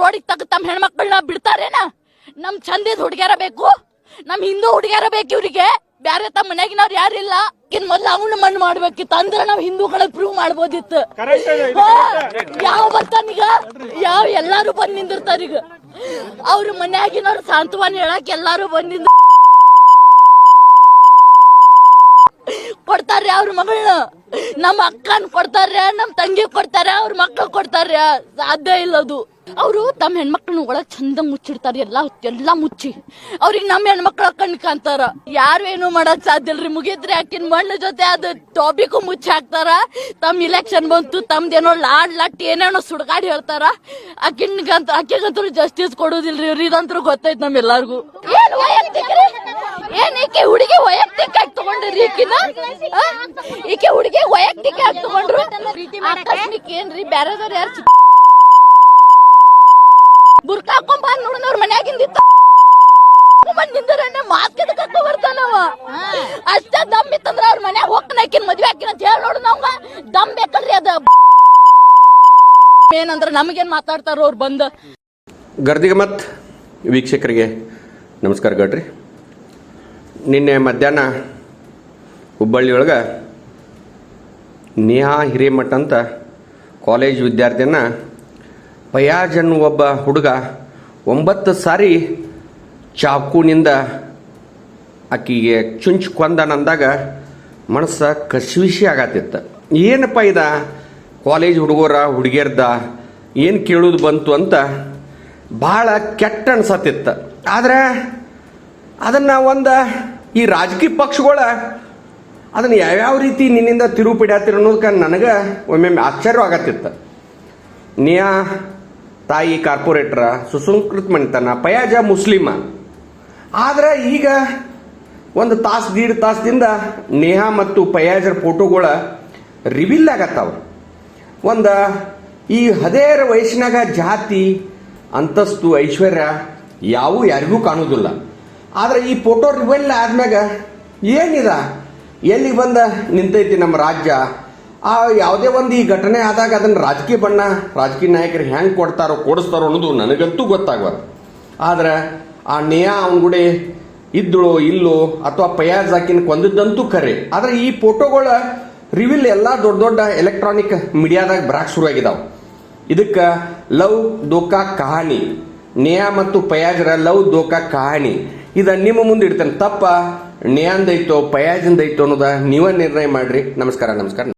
ರೋಡಿಗೆ ತಗ ತಮ್ಮ ಹೆಣ್ಮಕ್ಳನ್ನ ಬಿಡ್ತಾರೇನ? ನಮ್ ಚಂದಿದ್ ಹುಡುಗ್ಯಾರ ಬೇಕು? ನಮ್ ಹಿಂದೂ ಹುಡುಗ್ಯಾರ ಬೇಕು ಇವ್ರಿಗೆ? ಬ್ಯಾರೆ ತಮ್ಮ ಮನ್ಯಾಗಿನವ್ರು ಯಾರಿಲ್ಲ? ಇನ್ ಮೊದ್ಲು ಅವನ ಮಣ್ಣು ಮಾಡ್ಬೇಕಿತ್ತು. ಅಂದ್ರೆ ನಾವ್ ಹಿಂದೂಗಳ ಪ್ರೂವ್ ಮಾಡ್ಬೋದಿತ್ತು. ಯಾವ ಬರ್ತಾನೀಗ ಯಾವ ಎಲ್ಲಾರು ಬಂದ್ ನಿಂದಿರ್ತಾರ ಈಗ? ಅವ್ರ ಮನ್ಯಾಗಿನವ್ರು ಸಾಂತ್ವನ ಹೇಳಕ್ ಎಲ್ಲಾರು ಬಂದ್ನಿಂದ ಕೊಡ್ತಾರ್ರಿ ಅವ್ರ ಮಗಳನ್ನ ನಮ್ಮ ಅಕ್ಕನ್ ಕೊಡ್ತಾರ ನಮ್ಮ ತಂಗಿ ಕೊಡ್ತಾರ ಅವ್ರ ಮಕ್ಳು ಕೊಡ್ತಾರ ಸಾಧ್ಯ ಇಲ್ಲ ಅದು. ಅವರು ತಮ್ಮ ಹೆಣ್ಮಕ್ಳನ್ನ ಒಳಗ್ ಚಂದ ಮುಚ್ಚಿಡ್ತಾರ, ಎಲ್ಲಾ ಎಲ್ಲಾ ಮುಚ್ಚಿ. ಅವ್ರಿಗೆ ನಮ್ಮ ಹೆಣ್ಮಕ್ಳ ಕಣ್ ಕಾಣ್ತಾರ. ಯಾರು ಏನು ಮಾಡಕ್ ಸಾಧ್ಯ ಇಲ್ರಿ. ಮುಗಿದ್ರೆ ಆಕಿನ ಮಣ್ಣು ಜೊತೆ ಅದು ಟಾಪಿಕ್ ಮುಚ್ಚಿ ಹಾಕ್ತಾರ. ತಮ್ಮ ಇಲೆಕ್ಷನ್ ಬಂತು ತಮ್ದೇನೋ ಲಾಡ್ ಲಟ್ ಏನೇನೋ ಸುಡ್ಗಾಡಿ ಹೇಳ್ತಾರ. ಆಕಿನ್ಗಂತ, ಆಕಿಗಂತೂ ಜಸ್ಟಿಸ್ ಕೊಡೋದಿಲ್ರಿ. ಇದಂತೂ ಗೊತ್ತೈತ್ ಎಲ್ಲಾರ್ಗು. ಏನ್ ವೈಯಕ್ತಿಕ? ಏನ್ ಈಕೆ ಹುಡುಗಿ ವೈಯಕ್ತಿಕ ಈಕೆ ಹುಡುಗಿ ವೈಯಕ್ತಿಕ ತಗೊಂಡ್ರು. ಆಕಸ್ಮಿಕ ಏನ್ರಿ, ಬ್ಯಾರೆದವ್ರು ಯಾರು ಬುರ್ಕ ಹಾಕೊಂಡ್ ಬಂದ್ ನೋಡಿದವ್ರ ಮನ್ಯಾಗಿಂದಿತ್ತ ಬಂದ್ ನಿಂದರನ್ನ ಮಾಸ್ಕ್ ಎದಕ್ ಹಾಕೋ ಬರ್ತಾನವ ಅಷ್ಟ ದಮ್ ಇತ್ತಂದ್ರ ಅವ್ರ ಮನ್ಯಾಗ ಹೋಗ್ತಾನ ಆಕಿನ ಮದ್ವೆ ಆಕಿನ ಅಂತ ಹೇಳಿ ನೋಡು ದಮ್ ಬೇಕಲ್ರಿ ಅದ. ಏನಂದ್ರ ನಮಗೇನ್ ಮಾತಾಡ್ತಾರ ಅವ್ರು ಬಂದ. ಗರ್ದಿಗೆ ಮತ್ ವೀಕ್ಷಕರಿಗೆ ನಮಸ್ಕಾರ ಗಡ್ರಿ ನಿನ್ನೆ ಮಧ್ಯಾಹ್ನ ಹುಬ್ಬಳ್ಳಿಯೊಳಗೆ ನೇಹಾ ಹಿರೇಮಠ ಅಂತ ಕಾಲೇಜ್ ವಿದ್ಯಾರ್ಥಿಯನ್ನ ಪಯಾಜ್ ಅನ್ನುವ ಒಬ್ಬ ಹುಡುಗ ಒಂಬತ್ತು ಸಾರಿ ಚಾಕುನಿಂದ ಆಕಿಗೆ ಚುಂಚ್ ಕೊಂದನಂದಾಗ ಮನಸ್ಸು ಕಸಿವಿಸಿ ಆಗತ್ತಿತ್ತು. ಏನಪ್ಪ ಇದ? ಕಾಲೇಜ್ ಹುಡುಗರ, ಹುಡುಗಿಯರ್ದ ಏನು ಕೇಳೋದು ಬಂತು ಅಂತ ಭಾಳ ಕೆಟ್ಟ ಅನ್ಸತ್ತಿತ್ತು. ಆದರೆ ಅದನ್ನು ಒಂದು ಈ ರಾಜಕೀಯ ಪಕ್ಷಗಳ ಅದನ್ನು ಯಾವ್ಯಾವ ರೀತಿ ನಿನ್ನಿಂದ ತಿರುವು piಡ್ಯಾತಿರ್ ಅನ್ನೋದಕ್ಕೆ ನನಗೆ ಒಮ್ಮೊಮ್ಮೆ ಆಶ್ಚರ್ಯ ಆಗತ್ತಿತ್ತು. ನಿಯಾ ತಾಯಿ ಕಾರ್ಪೊರೇಟರ, ಸುಸಂಸ್ಕೃತ ಮಣಿತನ ಪಯಾಜ ಮುಸ್ಲಿಮ. ಆದ್ರೆ ಈಗ ಒಂದು ತಾಸು, ದೀಡ್ ತಾಸದಿಂದ ನೇಹಾ ಮತ್ತು ಪಯಾಜರ ಫೋಟೋಗಳ ರಿವೀಲ್ ಆಗತ್ತಾವ. ಒಂದು ಈ ಹದೇರ ವಯಸ್ಸಿನಾಗ ಜಾತಿ, ಅಂತಸ್ತು, ಐಶ್ವರ್ಯ ಯಾವೂ ಯಾರಿಗೂ ಕಾಣೋದಿಲ್ಲ. ಆದ್ರೆ ಈ ಫೋಟೋ ರಿವೀಲ್ ಆದ್ಮ್ಯಾಗ ಏನಿದ? ಎಲ್ಲಿ ಬಂದ? ನಿಂತೈತಿ ನಮ್ಮ ರಾಜ್ಯ. ಆ ಯಾವುದೇ ಒಂದು ಈ ಘಟನೆ ಆದಾಗ ಅದನ್ನು ರಾಜಕೀಯ ಬಣ್ಣ, ರಾಜಕೀಯ ನಾಯಕರು ಹೆಂಗೆ ಕೊಡ್ತಾರೋ, ಕೊಡಿಸ್ತಾರೋ ಅನ್ನೋದು ನನಗಂತೂ ಗೊತ್ತಾಗಬಾರ್ದು ಆದ್ರೆ ಆ ನೇಯಾ ಅವನ ಗುಡಿ ಇದ್ದಳು, ಇಲ್ಲೋ ಅಥವಾ ಪಯಾಜ್ ಹಾಕಿನ ಕೊಂದಿದ್ದಂತೂ ಕರೆ ಆದ್ರೆ ಈ ಫೋಟೋಗಳ ರಿವೀಲ್ ಎಲ್ಲ ದೊಡ್ಡ ದೊಡ್ಡ ಎಲೆಕ್ಟ್ರಾನಿಕ್ ಮೀಡಿಯಾದಾಗ ಬರಾಕ್ ಶುರುವಾಗಿದಾವೆ. ಇದಕ್ಕೆ ಲವ್ ದೋಕಾ ಕಹಾನಿ, ನೇಯಾ ಮತ್ತು ಪಯಾಜ್ರ ಲವ್ ದೋಕಾ ಕಹಾನಿ. ಇದ ನಿಮ್ಮ ಮುಂದೆ ಇಡ್ತೇನೆ. ತಪ್ಪ? ನೇಯಾಂದೈತೋ ಪಯಾಜಿಂದೈತೋ ಅನ್ನೋದ ನೀವೇ ನಿರ್ಣಯ ಮಾಡ್ರಿ. ನಮಸ್ಕಾರ ನಮಸ್ಕಾರ.